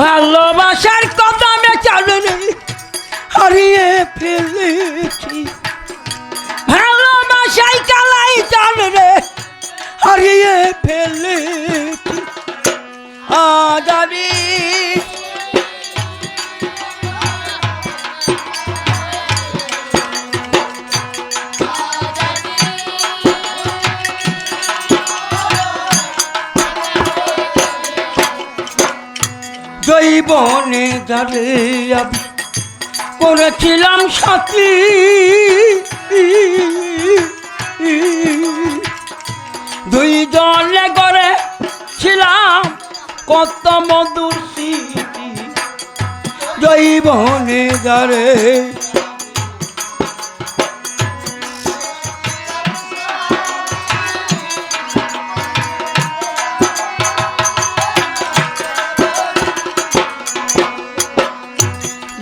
ভালোবাসার কথা চালনে হারিয়ে ফেলেছি। ভালোবাসাই কালাই চালনে হারিয়ে ফেলেছি। আজ আমি জৈবনে আমি করেছিলাম সাথী। দুই দলে করে ছিলাম কত মধুর স্মৃতি। জৈবনে দাঁড়ে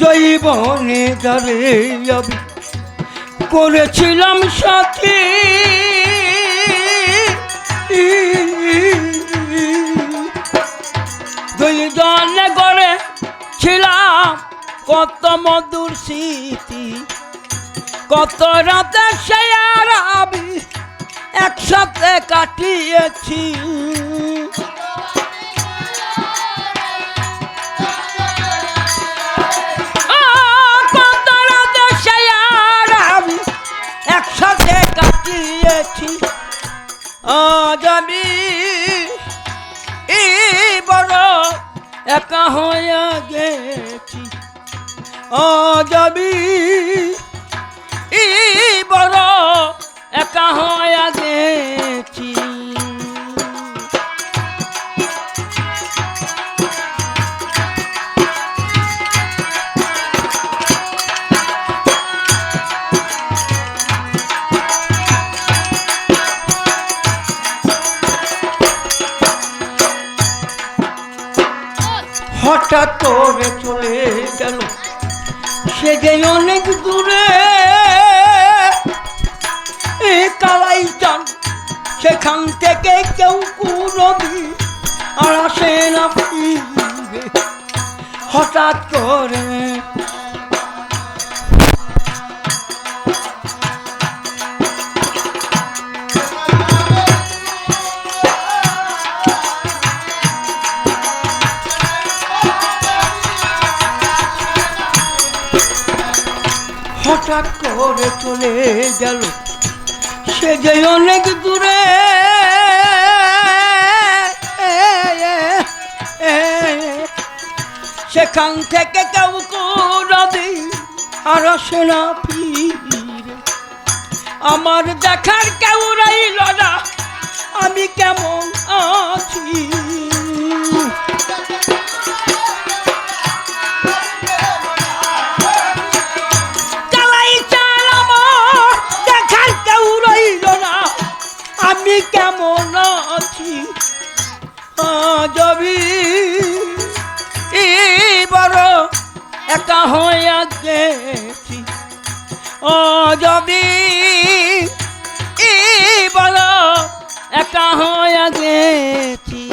জৈবনে আমি করেছিলাম সাথী। দুইজন করে ছিলাম কত মধুর স্মৃতি, কত রাতে সে আর আমি একসাথে কাটিয়েছি। আমি বড় একা হয়ে গেছি। এই বড় একা হয়ে গেছি। হঠাৎ করে চলে গেল। সে যে অনেক দূরে। কালাই চান, সেখান থেকে কেউ কুরবি আর আসে না হঠাৎ করে হঠাৎ করে চলে গেল। সে যে অনেক দূরে। সেখান থেকে কেউ কোনদিন আর আসে না ফিরে। আমার দেখার কেউ রইল না। আমি কেমন আছি? যাবি বড় একা হইয়া গেছি। ও যাবি বড় একা হইয়া গেছি।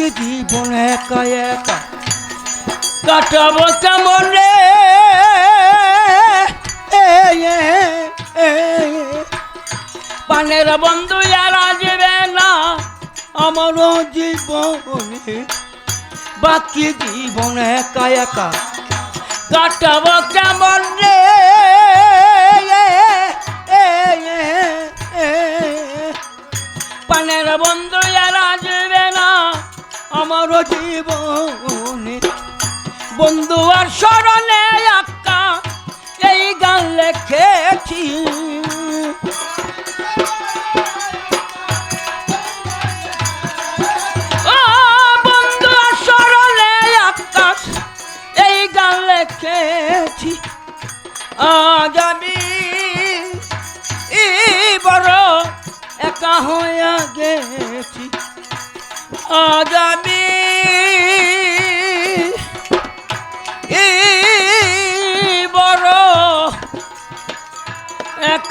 বাকি জীবন একা একা কাটাবো কেমন রে? পানের বন্ধু আর আসবে না আমার জীবনে। বাকি জীবন একা একা কাটাবো কেমন রে? পানের বন্ধু জীবনে। বন্ধু আর স্মরণে আক্কা এই গান লেখেছি। লেখেছি। আজ আমি বড় একা হয়ে আজ আমি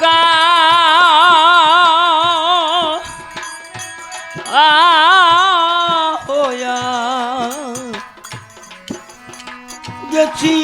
একা হইয়া গেছি।